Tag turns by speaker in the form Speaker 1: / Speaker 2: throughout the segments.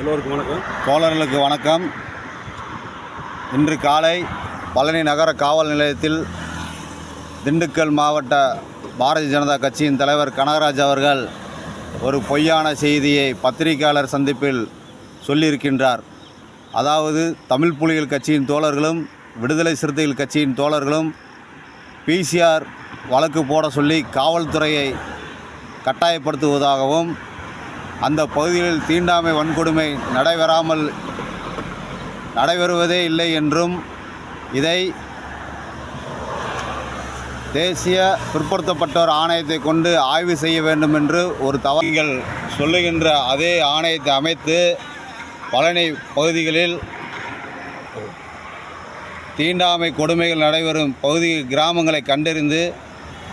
Speaker 1: எல்லோருக்கும் வணக்கம்.
Speaker 2: தோழர்களுக்கு வணக்கம். இன்று காலை பழனி நகர காவல் நிலையத்தில் திண்டுக்கல் மாவட்ட பாரதிய ஜனதா கட்சியின் தலைவர் கனகராஜ் அவர்கள் ஒரு பொய்யான செய்தியை பத்திரிகையாளர் சந்திப்பில் சொல்லியிருக்கின்றார். அதாவது தமிழ் புலிகள் கட்சியின் தோழர்களும் விடுதலை சிறுத்தைகள் கட்சியின் தோழர்களும் பிசிஆர் வழக்கு போட சொல்லி காவல்துறையை கட்டாயப்படுத்துவதாகவும் அந்த பகுதிகளில் தீண்டாமை வன்கொடுமை நடைபெறாமல் நடைபெறுவதே இல்லை என்றும் இதை தேசிய பிற்படுத்தப்பட்டோர் ஆணையத்தை கொண்டு ஆய்வு செய்ய வேண்டும் என்று ஒரு தவறுகள் சொல்லுகின்ற அதே ஆணையத்தை அமைத்து பழனி பகுதிகளில் தீண்டாமை கொடுமைகள் நடைபெறும் பகுதி கிராமங்களை கண்டறிந்து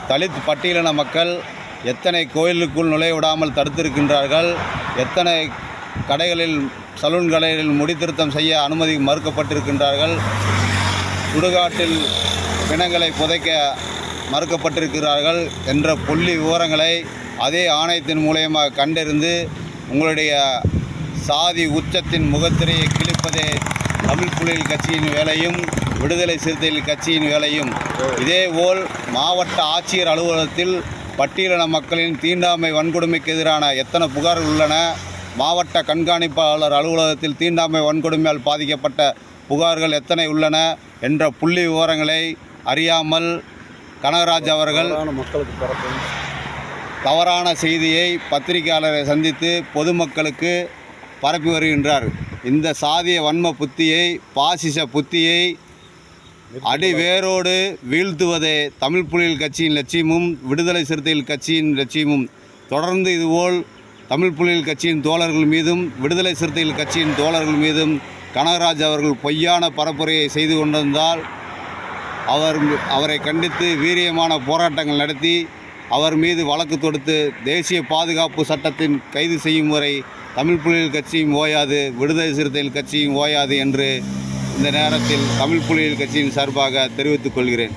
Speaker 2: தலித் பட்டியலின மக்கள் எத்தனை கோயிலுக்குள் நுழைய விடாமல் தடுத்திருக்கின்றார்கள்? எத்தனை கடைகளில் சலூன் கடைகளில் முடித்திருத்தம் செய்ய அனுமதி மறுக்கப்பட்டிருக்கின்றார்கள்? சுடுகாட்டில் பிணங்களை புதைக்க மறுக்கப்பட்டிருக்கிறார்கள் என்ற புள்ளி விவரங்களை அதே ஆணையத்தின் மூலயமாக கண்டறிந்து உங்களுடைய சாதி உச்சத்தின் முகத்திரையை கிழிப்பதே தமிழ் புலிகள் கட்சியின் வேலையும் விடுதலை சிறுத்தைகள் கட்சியின் வேலையும். இதேபோல் மாவட்ட ஆட்சியர் அலுவலகத்தில் பட்டியலின மக்களின் தீண்டாமை வன்கொடுமைக்கு எதிரான எத்தனை புகார்கள் உள்ளன? மாவட்ட கண்காணிப்பாளர் அலுவலகத்தில் தீண்டாமை வன்கொடுமையால் பாதிக்கப்பட்ட புகார்கள் எத்தனை உள்ளன? என்ற புள்ளி விவரங்களை அறியாமல் கனகராஜ் அவர்கள்
Speaker 1: மக்களுக்கு
Speaker 2: தவறான செய்தியை பத்திரிகையாளரை சந்தித்து பொதுமக்களுக்கு பரப்பி வருகின்றார். இந்த சாதிய வன்ம புத்தியை பாசிச புத்தியை அடி வேரோடு வீழ்த்துவதே தமிழ் புலிகள் கட்சியின் லட்சியமும் விடுதலை சிறுத்தைகள் கட்சியின் லட்சியமும். தொடர்ந்து இதுபோல் தமிழ் புலிகள் கட்சியின் தோழர்கள் மீதும் விடுதலை சிறுத்தைகள் கட்சியின் தோழர்கள் மீதும் கனகராஜ் அவர்கள் பொய்யான பரப்புரையை செய்து கொண்டிருந்தால் அவர் அவரை கண்டித்து வீரியமான போராட்டங்கள் நடத்தி அவர் மீது வழக்கு தொடுத்து தேசிய பாதுகாப்பு சட்டத்தின் கைது செய்யும் வரை தமிழ் புலிகள் கட்சியும் ஓயாது விடுதலை சிறுத்தைகள் கட்சியும் ஓயாது என்று இந்த நேரத்தில் தமிழ் புலிகள் கட்சியின் சார்பாக தெரிவித்துக் கொள்கிறேன்.